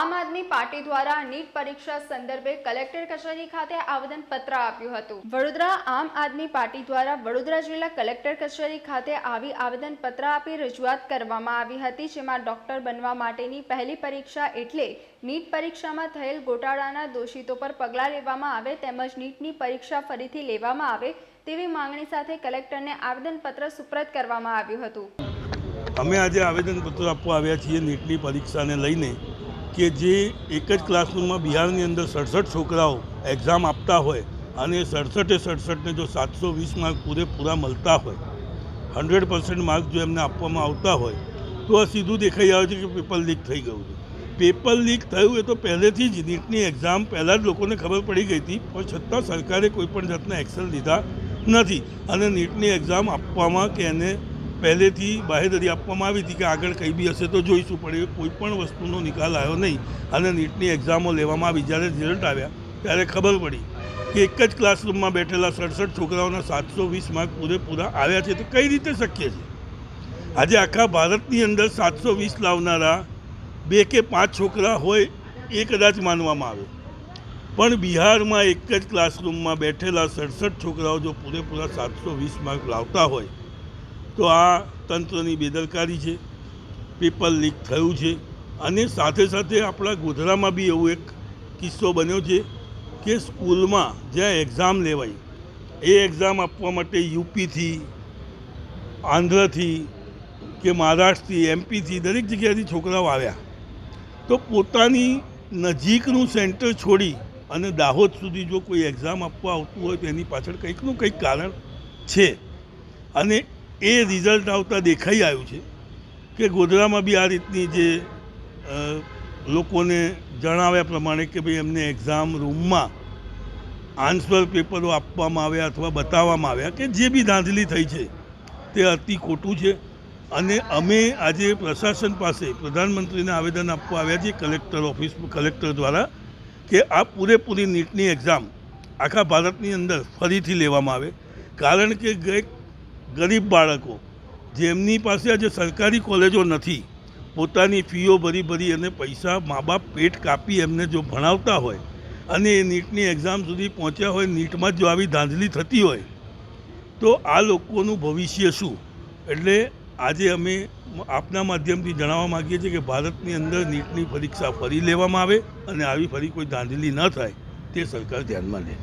આમ આદમી પાર્ટી દ્વારા નીટ પરીક્ષા સંદર્ભે કલેક્ટર કચેરી ખાતે આવેદનપત્ર આપ્યું હતું. વડોદરા આમ આદમી પાર્ટી દ્વારા વડોદરા જિલ્લા કલેક્ટર કચેરી ખાતે આવી આવેદનપત્ર આપી રજૂઆત કરવામાં આવી હતી, જેમાં ડોક્ટર બનવા માટેની પહેલી પરીક્ષા એટલે નીટ પરીક્ષામાં થયેલ ગોટાળાના દોષિતો પર પગલાં લેવામાં આવે તેમજ નીટની પરીક્ષા ફરીથી લેવામાં આવે તેવી માંગણી સાથે કલેક્ટરને આવેદનપત્ર સુપ્રત કરવામાં આવ્યું હતું. અમે આજે આવેદનપત્ર આપવા આવ્યા છીએ નીટની પરીક્ષાને લઈને. કે જે એક જ ક્લાસરૂમમાં બિહારની અંદર સડસઠ છોકરાઓ એક્ઝામ આપતા હોય અને સડસઠે સડસઠને જો સાતસો વીસ માર્ક પૂરેપૂરા મળતા હોય હંડ્રેડ પર્સન્ટ માર્ક જો એમને આપવામાં આવતા હોય, તો આ સીધું દેખાઈ આવે છે કે પેપર લીક થઈ ગયું છે. પેપર લીક થયું એ તો પહેલેથી જ નીટની એક્ઝામ પહેલાં જ લોકોને ખબર પડી ગઈ હતી, પણ છતાં સરકારે કોઈપણ જાતના એક્શન લીધા નથી. અને નીટની એક્ઝામ આપવામાં કે એને પહેલેથી બાહેધરી આપવામાં આવી હતી કે આગળ કંઈ બી હશે તો જોઈશું, પણ એ કોઈ પણ વસ્તુનો નિકાલ આવ્યો નહીં. અને નીટની એક્ઝામો લેવામાં આવી. જ્યારે રિઝલ્ટ આવ્યા, ત્યારે ખબર પડી કે એક જ ક્લાસરૂમમાં બેઠેલા સડસઠ છોકરાઓના સાતસો વીસ માર્ક પૂરેપૂરા આવ્યા છે. તો કઈ રીતે શક્ય છે? આજે આખા ભારતની અંદર સાતસો વીસ લાવનારા બે કે પાંચ છોકરા હોય એ કદાચ માનવામાં આવે. પણ બિહારમાં એક જ ક્લાસરૂમમાં બેઠેલા સડસઠ છોકરાઓ જો પૂરેપૂરા સાતસો વીસ માર્ક લાવતા હોય તો આ તંત્રની બેદરકારી છે, પેપર લીક થયું છે અને સાથે સાથે આપણા ગોધરામાં બી એવો એક કિસ્સો બન્યો છે કે સ્કૂલમાં જ્યાં એક્ઝામ લેવાય, એ એક્ઝામ આપવા માટે યુપીથી, આંધ્રથી કે મહારાષ્ટ્રથી, એમપીથી દરેક જગ્યાએથી છોકરાઓ આવ્યા. તો પોતાની નજીકનું સેન્ટર છોડી અને દાહોદ સુધી જો કોઈ એક્ઝામ આપવા આવતું હોય તો એની પાછળ કંઈકનું કંઈક કારણ છે. અને એ રિઝલ્ટ આવતા દેખાઈ આવ્યું છે કે ગોધરામાં બી આ રીતની જે લોકોને જણાવ્યા પ્રમાણે કે ભાઈ એમને એક્ઝામ રૂમમાં આન્સર પેપરો આપવામાં આવ્યા અથવા બતાવવામાં આવ્યા કે જે બી ધાંધલી થઈ છે તે અતિ ખોટું છે. અને અમે આજે પ્રશાસન પાસે પ્રધાનમંત્રીને આવેદન આપવા આવ્યા છીએ કલેક્ટર ઓફિસ, કલેક્ટર દ્વારા કે આ પૂરેપૂરી નીટની એક્ઝામ આખા ભારતની અંદર ફરીથી લેવામાં આવે. કારણ કે ગઈ ગરીબ બાળકો, જેમની પાસે આજે સરકારી કોલેજો નથી, પોતાની ફીઓ ભરી ભરી અને પૈસા મા બાપ પેટ કાપી એમને જો ભણાવતા હોય અને એ નીટની એક્ઝામ સુધી પહોંચ્યા હોય, નીટમાં જો આવી ધાંધલી થતી હોય, તો આ લોકોનું ભવિષ્ય શું? એટલે આજે અમે આપના માધ્યમથી જણાવવા માગીએ છીએ કે ભારતની અંદર નીટની પરીક્ષા ફરી લેવામાં આવે અને આવી ફરી કોઈ ધાંધલી ન થાય, તે સરકાર ધ્યાનમાં લે.